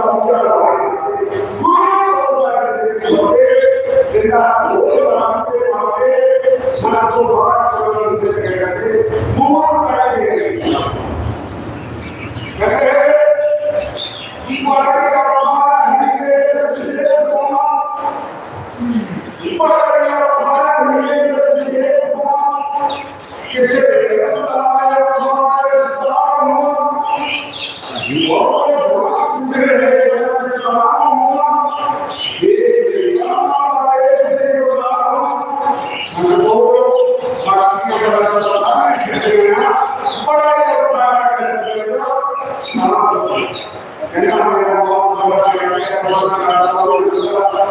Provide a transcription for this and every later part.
Senhor.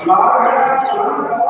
ہمارا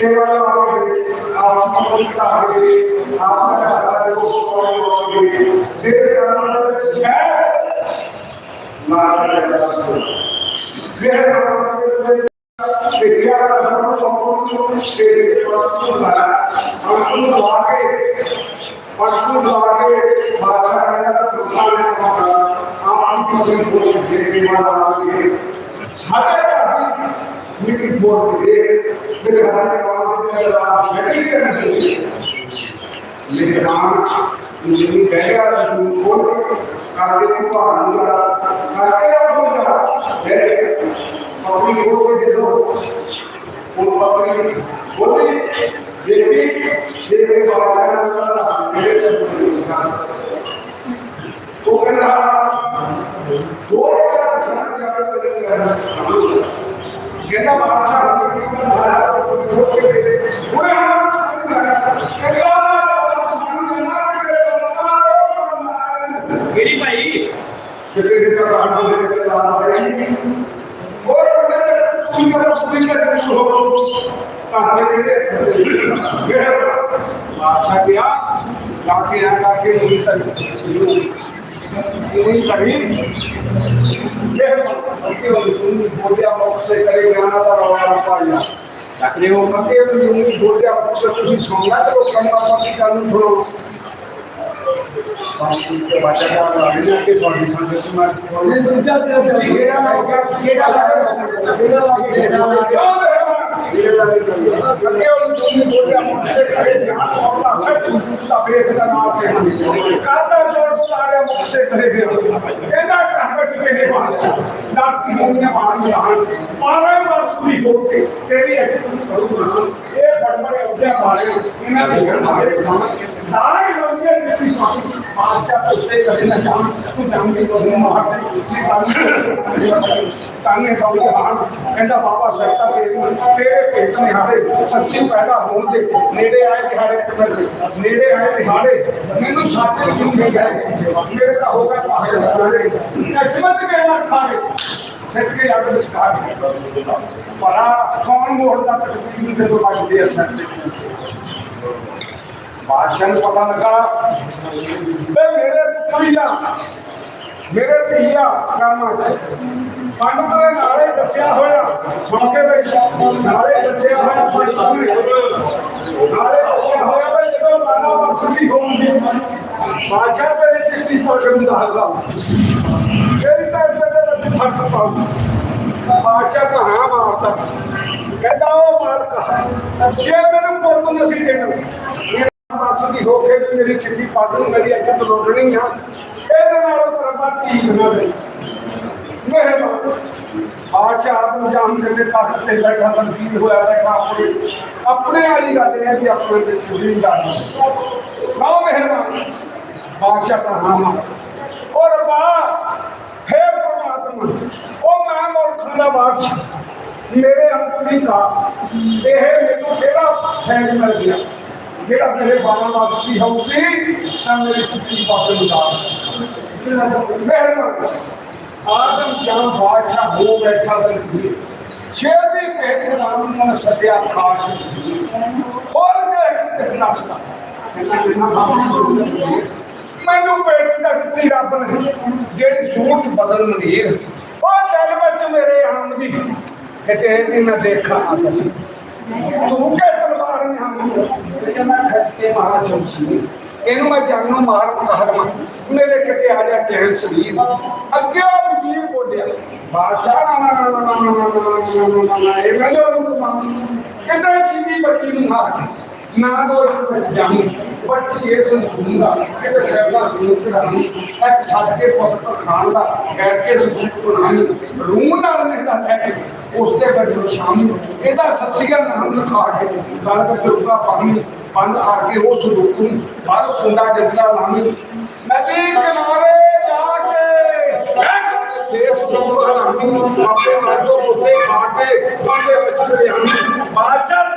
ਸੇਵਾ ਆਵੇ ਆਪ ਮਮਤਾ ਆਵੇ ਆਪ ਦਾ ਜੋ ਕੋਈ ਦੇ ਕਰਨ ਵਿੱਚ ਹੈ ਮਾਰ ਦੇ ਮੇਰੇ ਵਿਦਿਆ ਦਾ ਮਨੋਂ ਤੋਂ ਤੇ ਵਸਤੂ ਦਾ ਆਪੂ ਲਾ ਕੇ ਪਟੂ ਲਾ ਕੇ ਬਾਦਸ਼ਾਹ ਦਾ ਦੁਕਾਨ ਨੇ ਕਹਾ ਆਪ ਦੀ ਕੋਈ ਕੋਈ ਸੇਵਾ ਆਵੇ ਸਾਡੇ ਘਰ ਦੀ ਮਿੱਟੀ ਬੋਲ ਕੇ ਮੇਰੇ ਘਰ ਦੇ ਕੰਮ ਦੇ ਨਾਲ ਮਿੱਟੀ ਕਰਨਾ ਮੇਰੇ ਨਾਮ ਜਿੰਨੀ ਕਹਿਆ ਤੂੰ ਕੋਲ ਕਰਦੇ ਤੂੰ ਭਾਣ ਦਾ ਕਰਦੇ ਆ ਕੋਈ ਦਾ ਹੈ ਆਪਣੀ ਕੋਲ ਕੇ ਦੇ ਦੋ ਉਹ ਆਪਣੀ ਬੋਲੀ ਜਿਹੜੀ ਜਿਹੜੇ ਬਾਬਾ ਦਾ ਮੇਰੇ ਤੇ ਉਹ ਕਹਿੰਦਾ ਦੋ ਹਜ਼ਾਰ ਛੱਡ ਜਾ ਕੇ ਜਿਹਦਾ ਬਾਦਸ਼ਾਹ ਨੇ ਕਿਹਾ ਉਹ ਕਿਹੜੀ ਭਾਈ ਕਿਤੇ ਕਿਤੇ ਰਾਤ ਦੇ ਵਿੱਚ ਲਾ ਰਹੀ ਹੋਰ ਬੰਦੇ ਤੂੰ ਕਰ ਪੂਰੀ ਕਰ ਹੋ ਤਾਂ ਕਿ ਫਿਰ ਬਾਦਸ਼ਾਹ ਗਿਆ ਜਾ ਕੇ ਆ ਕਰਕੇ ਉਹੀ ਤਰੀ ਉਹੀ ਤਰੀ ਇਹ ਅੱਗੇ ਉਹ ਬੋਲਿਆ ਮੁਖ ਸੇ ਕਰੇ ਗਿਆਨਾ ਦਾ ਰੌਲਾ ਪਾਇਆ ਚੱਕਰੇ ਉਹ ਮੱਕੇ ਨੂੰ ਬੋਲਿਆ ਮੁਖ ਸੇ ਤੁਸੀਂ ਸੁਣਨਾ ਤੇ ਉਹ ਕੰਮ ਆਪਾਂ ਕੀ ਕਰਨ ਨੂੰ ਥੋੜੋ ਬਾਕੀ ਤੇ ਬਾਚਾ ਦਾ ਰਾਣੀ ਕੇ ਤੁਹਾਡੀ ਸੰਗਤ ਮੈਂ ਇਹ ਦੂਜਾ ਤੇਰਾ ਜਿਹੜਾ ਨਾ ਜਿਹੜਾ ਲੱਗਾ ਜਿਹੜਾ ਲੱਗਾ ਜਿਹੜਾ ਲੱਗਾ ਜਿਹੜਾ ਲੱਗਾ ਅੱਗੇ ਉਹ ਤੁਸੀਂ ਬੋਲਿਆ ਮੁਖ ਸੇ ਕਰੇ ਗਿਆਨਾ ਦਾ ਰੌਲਾ ਦਾ ਬੇਖ ਦਾ ਨਾਮ ਤੇ ਕਰਦਾ ਜੋੜ ਸਾਰੇ ਮੁਖ ਸੇ ਕਰੇ ਗਿਆਨਾ ਇਹਦਾ ਘਰ ਵਿੱਚ ਕਿਹਨੇ ਬਾਦਸ਼ਾਹ ਨਾਤੀ ਹੋਣੀਆਂ ਮਾਰੀਆਂ ਹਨ ਪਾਰੇ ਵਰਸ ਦੀ ਹੋ ਕੇ ਤੇਰੀ ਅੱਖ ਨੂੰ ਸਰੂਣਾ ਇਹ ਬੜਬੜੇ ਉੱਤੇ ਮਾਰੇ ਇਹਨਾਂ ਦੇ ਘਰ ਮਾਰੇ ਸਾਰੇ ਲੋਕੇ ਜਿੱਤੀ ਬਾਦਸ਼ਾਹ ਉੱਤੇ ਕਰੇ ਨਾ ਜਾਣ ਤੂੰ ਜਾਣਦੀ ਕੋ ਮਾਰ ਤਾਨੇ ਕਹੋ ਜਹਾਨ ਕਹਿੰਦਾ ਬਾਬਾ ਸਰਤਾ ਕੇ ਤੇਰੇ ਭੇਟ ਨਿਹਾਰੇ ਸੱਸੀ ਪੈਦਾ ਹੋਣ ਦੇ ਨੇੜੇ ਆਏ ਦਿਹਾੜੇ ਨੇੜੇ ਆਏ ਦਿਹਾੜੇ ਮੈਨੂੰ ਸੱਚ ਕਿਉਂ ਨਹੀਂ ਗਏ ਮੇਰੇ ਤਾਂ ਹੋਗਾ ਪਾਹੇ ਕਿਸਮਤ ਕੇ ਨਾ ਖਾਵੇ ਸਿੱਖ ਕੇ ਅੱਗ ਵਿੱਚ ਖਾ ਗਏ ਪਰਾ ਕੌਣ ਮੋੜਦਾ ਤਕਦੀਰ ਦੇ ਤੋਂ ਵੱਜਦੇ ਅਸਰ ਬਾਦਸ਼ਾਹ ਨੂੰ ਪਤਾ ਲੱਗਾ, ਵੇ ਮੇਰੇ ਪੁੱਤਰੀਆ ਮੇਰੇ ਧੀਆ ਕਰਨਾ ਪੰਡਤ ਨੇ ਨਾਲੇ ਦੱਸਿਆ ਹੋਇਆ ਸੁਣ ਕੇ ਵੇ ਨਾਲੇ ਦੱਸਿਆ ਹੋਇਆ ਪੰਡਤ ਨੇ ਨਾਲੇ ਦੱਸਿਆ ਹੋਇਆ ਵੇ ਜਦੋਂ ਮਾਨਾ ਵਰਸਦੀ ਹੋਊਗੀ, ਬਾਦਸ਼ਾਹ ਦੇ ਵਿੱਚ ਕੀ ਪਗਮ ਦਾ ਹੱਲਾ ਜਿਹੜੀ ਤਾਂ ਬਾਦਸ਼ਾਹ ਤਾਂ ਮਾਰਦਾ। ਕਹਿੰਦਾ ਉਹ ਮਾਲਕ, ਜੇ ਮੈਨੂੰ ਪੁੱਤ ਨਸੀ ਦੇਣਾ, ਮੇਰਾ ਮਾਸ ਦੀ ਹੋ ਕੇ ਮੇਰੀ ਚਿੱਠੀ ਪੱਗ ਨੂੰ ਮੇਰੀ ਇੱਜ਼ਤ ਲੋੜਣੀ ਆ। ਇਹਦੇ ਨਾਲ ਪ੍ਰਭਾ ਠੀਕ ਨਾ ਦੇ ਮਿਹਰਬਾਨ। ਬਾਦਸ਼ਾਹ ਆਦਮ ਜਾਮ ਕੇ ਤਖਤ ਤੇ ਬੈਠਾ ਤਨਕੀਰ ਹੋਇਆ ਬੈਠਾ ਆਪਣੇ। ਆਪਣੇ ਵਾਲੀ ਗੱਲ ਹੈ ਕਿ ਆਪਣੇ ਤੇ ਸੁਣੀ ਗੱਲ ਆਓ ਮਿਹਰਬਾਨ। ਬਾਦਸ਼ਾਹ ਤਾਂ ਹਾਂ ਮਾਰ ਉਹ ਰੱਬਾ ਉਹ ਮੈਂ ਮੁਲਕਾਂ ਦਾ ਬਾਦਸ਼ਾਹ ਮੇਰੇ ਅੰਤ ਦੀ ਕਾ ਇਹ ਮੈਨੂੰ ਕਿਹੜਾ ਫੈਲ ਮਿਲ ਗਿਆ ਜਿਹੜਾ ਮੇਰੇ ਬਾਲਾਂ ਵਾਸਤੀ ਹੋਊਗੀ ਤਾਂ ਮੇਰੀ ਚੁੱਕੀ ਪਾਸੇ ਲਗਾ ਮਿਹਰਬਾਨ ਆਦਮ ਜਾਂ ਬਾਦਸ਼ਾਹ ਹੋ ਬੈਠਾ ਤੇ ਛੇਤੀ ਭੇਖ ਰਾਮ ਨੂੰ ਸੱਦਿਆ ਖਾਸ ਖੋਲ ਕੇ ਨਸਤਾ ਮੈਨੂੰ ਪੇਟ ਦਾ ਦਿੱਤੀ ਰੱਬ ਨੇ ਜਿਹੜੀ ਸੂਰਤ ਬਦਲ ਮੰਦੀਰ ਉਹ ਦਿਲ ਵਿੱਚ ਮੇਰੇ ਆਮ ਦੀ ਕਿਤੇ ਇਹਦੀ ਮੈਂ ਦੇਖਾਂ ਤੂੰ ਕੇ ਤਲਵਾਰ ਨੇ ਹਮ ਕਹਿੰਦਾ ਖੱਤੇ ਮਹਾ ਸ਼ਮਸ਼ੀਰ ਇਹਨੂੰ ਮੈਂ ਜਾਨੋਂ ਮਾਰ ਕਹਰਮਾ ਮੇਰੇ ਕਿਤੇ ਆ ਜਾ ਟੈਨ ਸਰੀਰ ਅੱਗੇ ਉਹ ਵਜ਼ੀਰ ਬੋਲਿਆ ਬਾਦਸ਼ਾਹ ਨਾ ਨਾ ਨਾ ਨਾ ਨਾ ਨਾ ਨਾ ਇਹ ਕਹਿੰਦਾ ਜੀਵੀ ਬੱਚੀ ਨੂੰ ਮਾਰ ਨਾ ਦੋ ਵਿੱਚ ਜਾਣੀ ਬੱਚੀ ਇਹ ਸੰਸੂੰਗਾ ਕਿਤੇ ਸਹਿਬਾ ਸੁਣਤ ਰਾਣੀ ਇੱਕ ਛੱਡ ਕੇ ਪੁੱਤ ਤੋਂ ਖਾਣ ਦਾ, ਕਹਿ ਕੇ ਸਬੂਤ ਬਣਾਣੀ ਰੂਹ ਨਾਲ ਮਹਿਦਾ ਲੈ ਕੇ ਉਸ ਦੇ ਬੱਚੋ ਸ਼ਾਮਿਲ ਇਹਦਾ ਸੱਚੀਆ ਨਾਮ ਲਿਖਾ ਕੇ ਗੱਲ ਵਿੱਚ ਰੁਕਾ ਪਾਣੀ ਬੰਦ ਕਰਕੇ ਉਸ ਰੂਪ ਨੂੰ ਬਾਹਰ ਕੁੰਡਾ ਜੱਟਾ ਲਾਣੀ ਨਦੀ ਕਿਨਾਰੇ ਜਾ ਕੇ ਦੇਸ ਤੋਂ ਹਰਾਮੀ ਆਪਣੇ ਮਾਜੋ ਉੱਤੇ ਖਾ ਕੇ ਬਾਂਦੇ ਵਿੱਚ ਲਿਆਣੀ ਬਾਦਸ਼ਾਹ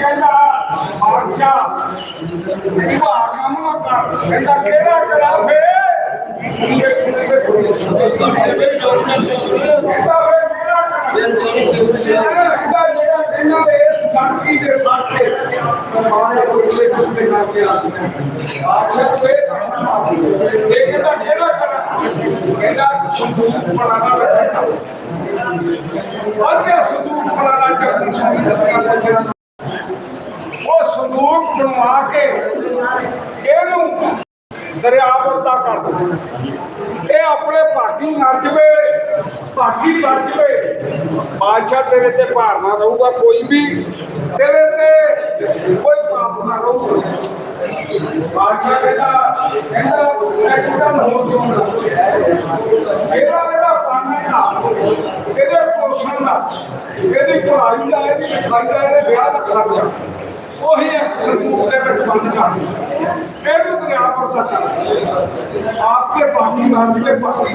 ਕਹਿੰਦਾ ਬਾਦਸ਼ਾਹ ਇਹ ਆ ਕੰਮ ਨਾ ਕਰ ਕਹਿੰਦਾ ਕਿਹੜਾ ਕਰਾ ਫੇ ਕਹਿੰਦਾ ਫੇ ਕਿਹੜਾ ਕਰਾ ਕਹਿੰਦਾ ਜਿਹੜਾ ਕਹਿੰਦਾ ਵੀ ਇਸ ਗਾਂਧੀ ਦੇ ਬਾਤੇ ਮਾਰੇ ਕੁੱਤੇ ਕੁੱਤੇ ਕਰਕੇ ਆ ਬਾਦਸ਼ਾਹ ਤੇ ਇਹ ਕਹਿੰਦਾ ਕਿਹੜਾ ਕਰਾ ਕਹਿੰਦਾ ਸੰਦੂਕ ਬਣਾਣਾ ਰੱਖਣਾ ਅੱਗੇ ਸੰਦੂਕ ਬਣਾਉਣਾ ਚਾਹੀਦਾ ਸੀ ਉਹ ਸੰਦੂਕ ਕੇ ਇਹਨੂੰ ਦਰਿਆਵਰ ਦਾ ਕਰ ਦਿੱਤਾ ਇਹ ਆਪਣੇ ਭਾਗੀ ਮਰ ਜਵੇ, ਭਾਗੀ ਮਰ ਜਵੇ। ਬਾਦਸ਼ਾਹ ਤੇਰੇ ਤੇ ਭਾਰ ਨਾ ਰਹੂਗਾ ਕੋਈ ਵੀ, ਤੇਰੇ ਤੇ ਕੋਈ ਪਾਪ ਨਾ ਰਹੂਗਾ। ਬਾਦਸ਼ਾਹ ਕਹਿੰਦਾ ਕਹਿੰਦਾ ਇੱਕ ਗੱਲ ਹੋਰ ਸੁਣ ਇਹਦਾ ਜਿਹੜਾ ਪਾਣਾ ਦਾ ਇਹਦੇ ਪੋਸ਼ਣ ਦਾ, ਇਹਦੀ ਪੜ੍ਹਾਈ ਦਾ, ਇਹਦੀ ਲਿਖਾਈ ਦਾ, ਇਹਦੇ ਵਿਆਹ ਦਾ ਖਰਚਾ। ਉਹੀ ਇੱਕ ਸੰਦੂਕ ਦੇ ਵਿੱਚ ਬੰਦ ਕਰ ਦਿੱਤਾ ਇਹਨੂੰ ਦਰਿਆ ਪਰ ਦਾ ਆਪਕੇ ਬਾਕੀ ਮਾਰ ਕੇ ਬਾਕੀ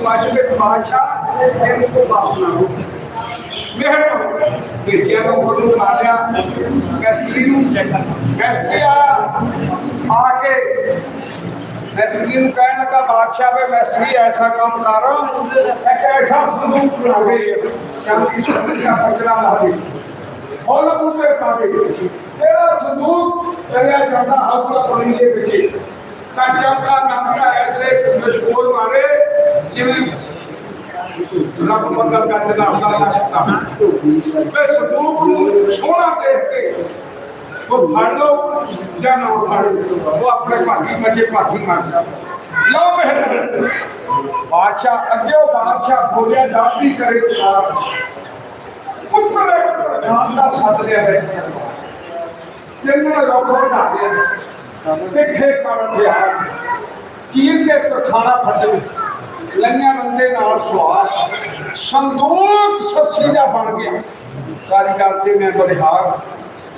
ਬਾਦਸ਼ਾਹ, ਇਹਨੂੰ ਤੋਂ ਬਾਪ ਨਾ ਹੋ ਮਿਹਰਬਾਨੀ ਦੇਖਿਆ ਤਾਂ ਉਹਨੂੰ ਮਾਰਿਆ ਕੈਸਟਰੀ ਨੂੰ ਕੈਸਟਰੀ ਆਇਆ ਆ ਕੇ ਮਿਸਤਰੀ ਨੂੰ ਕਹਿਣ ਲੱਗਾ, ਬਾਦਸ਼ਾਹ ਵੇ ਮਿਸਤਰੀ ਐਸਾ ਕੰਮ ਕਰ। ਇੱਕ ਐਸਾ ਸੰਦੂਕ ਬਣਾਵੇ ਚਾਂਦੀ ਸੁੱਚਾ ਪਕੜਾ ਲਾਵੇ ਫੁੱਲ ਬੂਟੇ ਪਾਵੇ ਤੇਰਾ ਸੰਦੂਕ ਚਲਿਆ ਜਾਂਦਾ ਹੱਥ ਪਾਣੀ ਦੇ ਵਿੱਚ। ਕੱਚਾ ਦਾ ਨਮਕਾ ਐਸੇ ਮਸ਼ਹੂਰ ਮਾਰੇ ਜਿਵੇਂ ਰੱਬ ਬੰਦਲ ਕੱਚ ਦਾ ਹੁੰਦਾ ਨਾ ਸਕਦਾ ਵੇ ਸੰਦੂਕ ਨੂੰ ਸੋਹਣਾ ਦੇਖ ਕੇ ਉਹ ਫੜ ਲਓ, ਜਾਂ ਨਾ ਫੜ ਉਹ ਆਪਣੇ ਭਾਗੀ ਮੱਚੇ ਭਾਗੀ ਮਰ ਜਾ ਲਓ ਮਿਹਰ ਬਾਦਸ਼ਾਹ ਅੱਗੇ ਬਾਦਸ਼ਾਹ ਬੋਲਿਆ ਦਾਤੀ ਕਰੇ ਸਾਰ ਪੁੱਤਰੇ ਦਾ ਸੱਦ ਲਿਆ ਹੈ। ਜਿੰਨਾਂ ਲੋਕ ਬਣਾ ਦੇਖੇ ਕਰਨ ਗਿਆ ਚੀਰ ਕੇ ਤਰਖਾਣਾ ਫੱਟੇ ਲੰਨਿਆ ਬੰਦੇ ਨਾਲ ਸਵਾਰ। ਸੰਦੂਕ ਸੱਸੀ ਦਾ ਬਣ ਗਿਆ। ਕਾਰੀਗਰ ਤੇ ਮੈਂ ਬਲਿਹਾਰ।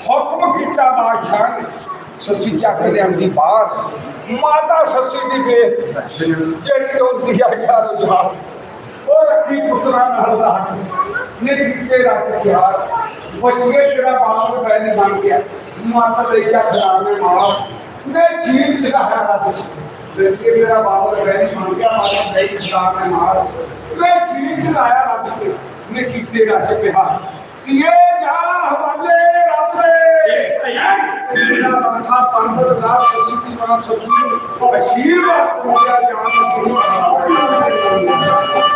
ਹੁਕਮ ਕੀਤਾ ਬਾਦਸ਼ਾਹ ਨੇ। ਸੱਸੀ ਚੱਕ ਲਿਆਂਦੀ ਬਾਹਰ। ਮਾਤਾ ਸੱਸੀ ਦੀ ਵੇਖ। ਜਿਹੜੀ ਹੁੰਦੀ ਆ ਯਾਰ ਯਾਰ ਉਹ ਰੱਖੀ ਪੁੱਤਰਾਂ ਨਾਲ ਦਾ ਨੇ ਕਿਤੇ ਰੱਖ ਯਾਰ ਬੱਚੇ ਜਿਹੜਾ ਬਾਪ ਬੈਨ ਬਣ ਗਿਆ ਮਾਤਾ ਦੇ ਜਾ ਖਰਾਨੇ ਮਾਰ ਨੇ ਜੀਵ ਚਲਾਇਆ ਰੱਖ ਬੱਚੇ ਜਿਹੜਾ ਬਾਪ ਬੈਨ ਬਣ ਗਿਆ ਮਾਤਾ ਦੇ ਖਰਾਨੇ ਮਾਰ ਨੇ ਜੀਵ ਚਲਾਇਆ ਰੱਖ ਨੇ ਕਿਤੇ ਰੱਖ ਕਿਹਾ ਸੀਏ ਜਾ ਹਵਾਲੇ ਰੱਬ ਦੇ ਜਿਹੜਾ ਰਾਖਾ ਪੰਡਤ ਦਾ ਕੀਤੀ ਬਣਾ ਸੱਚੀ ਅਸ਼ੀਰਵਾਦ ਪੂਜਾ ਜਾਨ ਅਗਲਾ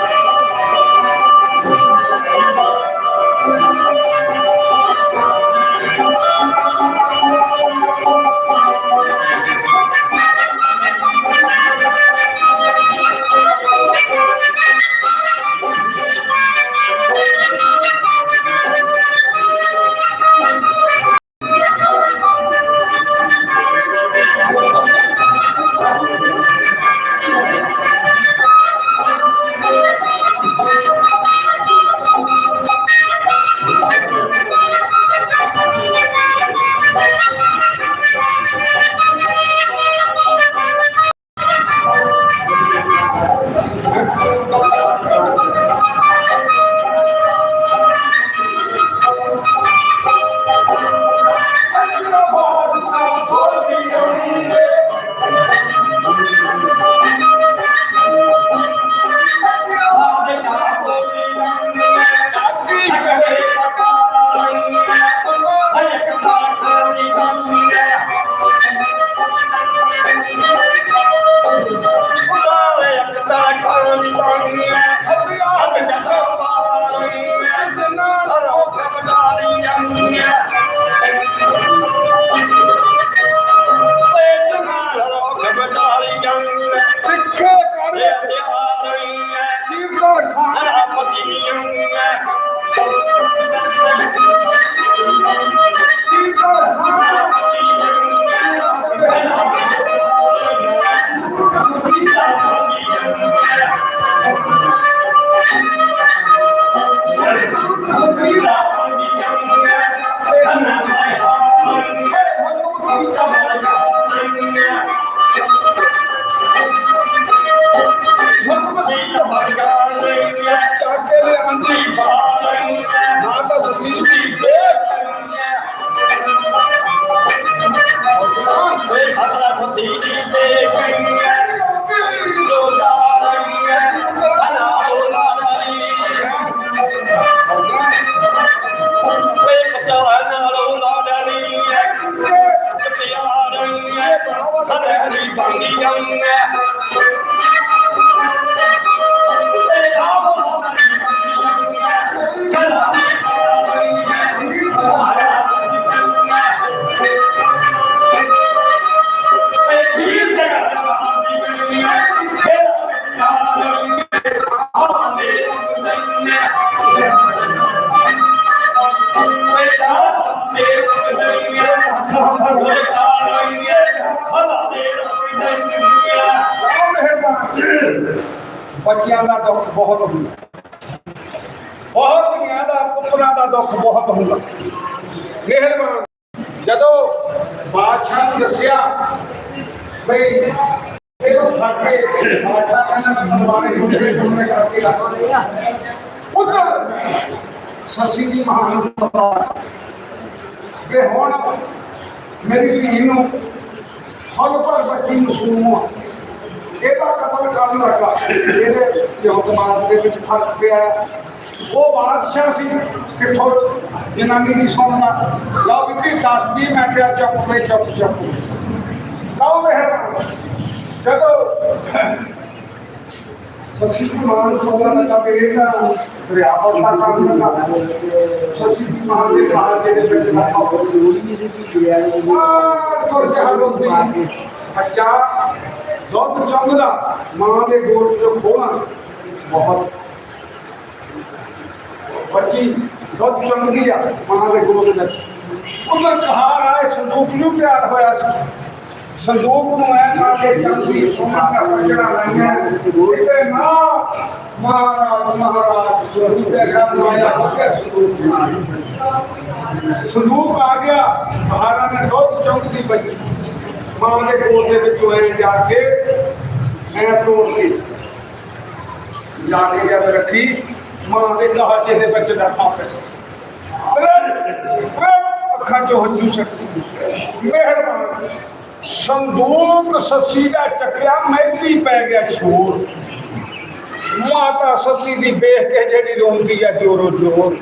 Yeah. ਬੱਚਿਆਂ ਦਾ ਦੁੱਖ ਬਹੁਤ ਹੁੰਦਾ। ਬਹੁਤ ਧੀਆਂ ਦਾ, ਪੁੱਤਰਾਂ ਦਾ ਦੁੱਖ ਬਹੁਤ ਹੁੰਦਾ। ਮਿਹਰਬਾਨ। ਜਦੋਂ ਬਾਦਸ਼ਾਹ ਨੂੰ ਦੱਸਿਆ, ਬਈ, ਇਹਨੂੰ ਫੜ ਕੇ ਬਾਦਸ਼ਾਹ ਕਹਿੰਦਾ ਮਰਵਾਣੇ ਨੂੰ ਛੇ ਤੁਮਨੇ ਕਰਕੇ ਰੱਖ ਸੱਸੀ ਦੀ ਮਾਂ ਨੂੰ ਪਤਾ ਕਿ ਹੁਣ ਮੇਰੀ ਧੀ ਨੂੰ ਹਰ ਪਰ ਬੱਚੀ ਨੂੰ ਸੁਣੂਆ ਇਹਦਾ ਕਤਲ ਕਰਨ ਲੱਗਾ ਇਹਦੇ ਜੋ ਦਿਮਾਗ ਦੇ ਵਿੱਚ ਫ਼ਰਕ ਪਿਆ ਉਹ ਬਾਦਸ਼ਾਹ ਸੀ ਕਿੱਥੋਂ ਜਨਾਨੀ ਦੀ ਸੁਣਦਾ ਲਓ ਵੀ 10 20 ਮਿੰਟ ਆ ਚੁੱਪ ਤੇ ਚੁੱਪ ਚੁੱਪ। ਲਓ ਮਿਹਰਬਾਨ। ਜਦੋਂ ਸੱਚੀ ਕੁਮਾਰ ਸੋਨਾ ਦਾ ਕਬੀਰ ਦਾ ਦਰਿਆ ਪਰ ਦਾ ਕੰਮ ਲੱਗਾ ਸੱਚੀ ਕੁਮਾਰ ਦੇ ਘਰ ਦੇ ਵਿੱਚ ਲੱਗਾ ਆਹ ਤੁਰ ਕੇ ਹਰ ਰੋਜ਼ ਬੱਚਾ ਦੁੱਧ ਚੰਗਦਾ ਮਾਂ ਦੇ ਗੋਦ ਚੋਂ ਖੋਣਾ ਬਹੁਤ। ਬੱਚੀ ਦੁੱਧ ਚੰਗਦੀ ਆ, ਮਾਂ ਦੇ ਗੋਦ ਵਿੱਚ। ਉਹਨਾਂ ਕਹਾਰ ਆਏ, ਸੰਦੂਕ ਨੂੰ ਪਿਆਰ ਹੋਇਆ ਸੀ। ਸੰਦੂਕ ਨੂੰ ਐ ਨਾ ਕੇ ਚੰਗੀ ਸੋਨਾ ਦਾ ਪਜੜਾ ਲਾਈਆਂ ਇਹਦੇ ਨਾ ਮਹਾਰਾਜ ਮਹਾਰਾਜ ਸਰੂਪ ਦੇ ਆਇਆ ਹੋ ਗਿਆ ਸੰਦੂਕ ਸੰਦੂਕ ਆ ਗਿਆ, ਮਹਾਰਾਜ ਨੇ ਦੁੱਧ ਚੰਗਦੀ ਬੱਚੀ। ਮਾਂ ਦੇ ਕੋਲ ਦੇ ਵਿੱਚ ਐ ਜਾ ਕੇ ਐ ਤੋੜ ਕੇ ਜਾ ਕੇ ਜਦ ਰੱਖੀ, ਮਾਂ ਦੇ ਕਹਾਟੇ ਦੇ ਵਿੱਚ ਡੱਫਾ ਪਿਆ ਅੱਖਾਂ ਚੋਂ ਹੰਝੂ ਸਕਦੀ ਮਿਹਰਬਾਨ। ਸੰਦੂਕ ਸੱਸੀ ਦਾ ਚੱਕਿਆ ਮਹਿਲੀ ਪੈ ਗਿਆ ਸ਼ੋਰ। ਮਾਤਾ ਸੱਸੀ ਦੀ ਵੇਖ ਕੇ ਜਿਹੜੀ ਰੋਂਦੀ ਆ, ਜੋਰੋ ਜੋਰ।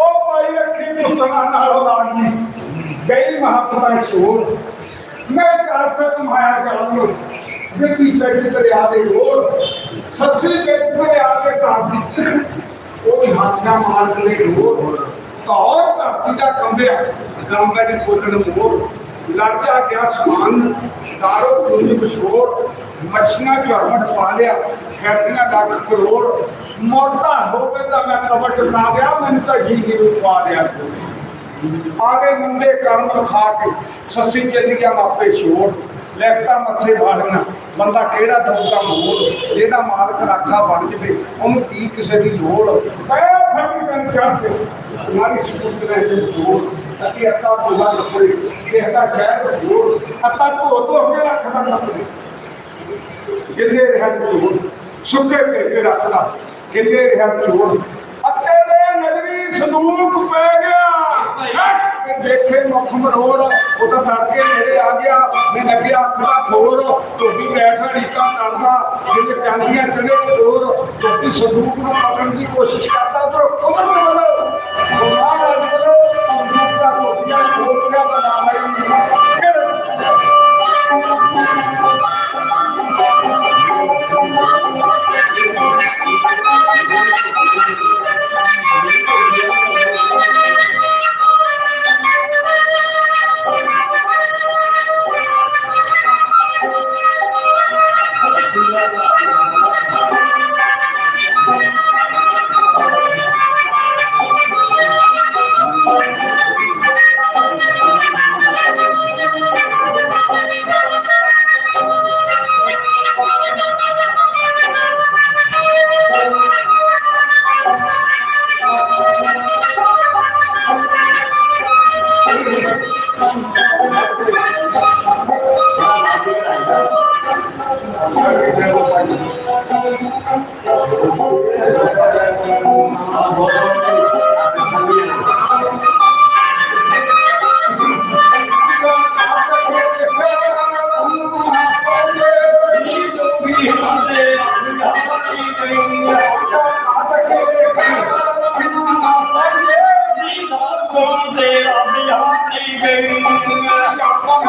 ਉਹ ਪਾਈ ਰੱਖੀ ਪੁੱਤਰਾ ਨਾਲ ਲਾਣੀ ਗਈ ਮਹਾਪਤਾ ਸ਼ੋਰ। ਮੈਂ ਘਰ ਸੇ ਤੁਮਾਇਆ ਜਾऊं ਜਿੱਤੀ ਵਿੱਚ ਦਰਿਆ ਦੇ ਰੋੜ ਸੱਸੀ ਵਿੱਚ ਦਰਿਆ ਦੇ ਕਾਫੀ ਉਹ ਵੀ ਹੱਥਾਂ ਮਾਰ ਕੇ ਰੋੜ ਕੌਰ ਧਰਤੀ ਦਾ ਕੰਬਿਆ ਗੰਬੇ ਨੇ ਖੋਲਣ ਮੋਰ ਲਾਜਾ ਗਿਆ ਸਮਾਨ, ਦਾਰੋ ਕੁੰਜ ਵਿਛੋੜ। ਮੱਛੀਆਂ ਝਰਮਟ ਪਾ ਲਿਆ ਖੈਰਤੀਆਂ ਲੱਖ ਕਰੋੜ। ਮੋਟਾ ਹੋਵੇ ਤਾਂ ਮੈਂ ਕਬਰ ਟਕਾ ਗਿਆ, ਮੈਨੂੰ ਤਾਂ ਜੀ ਦੀ ਰੂਪ ਪਾ ਲਿਆ ਆਗੇ ਮੁੰਡੇ ਕਰਮ ਖਾ ਕੇ ਸੱਸੀ ਚੱਲੀ ਮਾਪੇ ਛੋੜ। ਲੈਕਟਾ ਮੱਥੇ ਵਾੜਨਾ ਬੰਦਾ ਕਿਹੜਾ ਦਊਗਾ ਮੋੜ? ਜਿਹਦਾ ਮਾਲਕ ਰਾਖਾ ਬਣ ਜਵੇ, ਉਹਨੂੰ ਕੀ ਕਿਸੇ ਦੀ ਲੋੜ? ਪੈ ਫੜੀ ਕੰਨ ਚੜ ਮਾਰੀ ਸੂਤ ਨੇ ਤੇ ਜੋੜ ਅਤੇ ਅੱਤਾ ਬੁਲਾ ਲੱਪੜੇ ਕਿਸੇ ਸ਼ਹਿਰ ਜੋੜ ਅੱਤਾ ਧੋ ਧੋ ਕੇ ਰੱਖਦਾ ਲੱਪੜੇ ਜਿੰਨੇ ਰਹਿਣ ਜੋੜ ਸੁੱਕੇ ਭੇਜੇ ਰੱਖਦਾ ਗਿੱਲੇ ਰਹਿਣ ਜੋੜ ਅੱਤੇ ਦੇ ਨਜ਼ਰੀ ਸੰਦੂਕ ਦੇਖੇ ਮੁੱਖ ਮਰੋੜ ਉਹ ਤਾਂ ਡਰ ਨੇੜੇ ਆ ਗਿਆ। ਮੈਂ ਲੱਗਿਆ ਅੱਖ ਖੋਰ, ਧੋਬੀ ਬੈਠਾ ਰੀਕਾ ਕਰਦਾ ਜਿਹਨੇ ਚਾਂਦੀਆਂ ਚੜੇ ਚੋਰ ਧੋਬੀ ਸੰਦੂਕ ਨੂੰ ਪਕੜਨ ਦੀ ਕੋਸ਼ਿਸ਼ ਕਰਦਾ, ਪਰ ਉਮਰ ਤੇ ਬਦਲੋ ਗੁਨਾਹ ਨਾ ਬਦਲੋ ਦਾ ਧੋਬੀਆਂ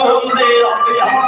Oh,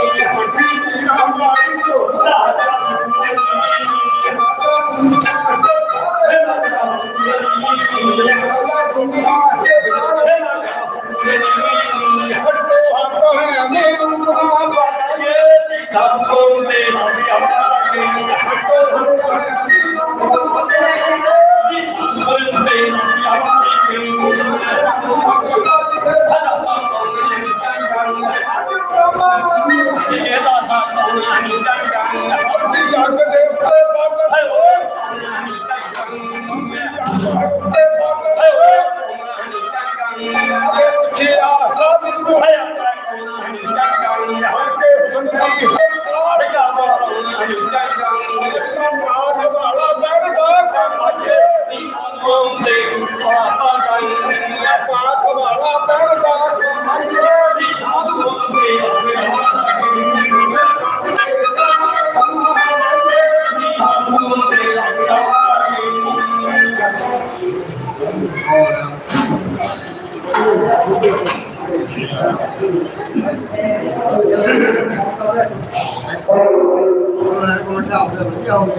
ਚਾਰ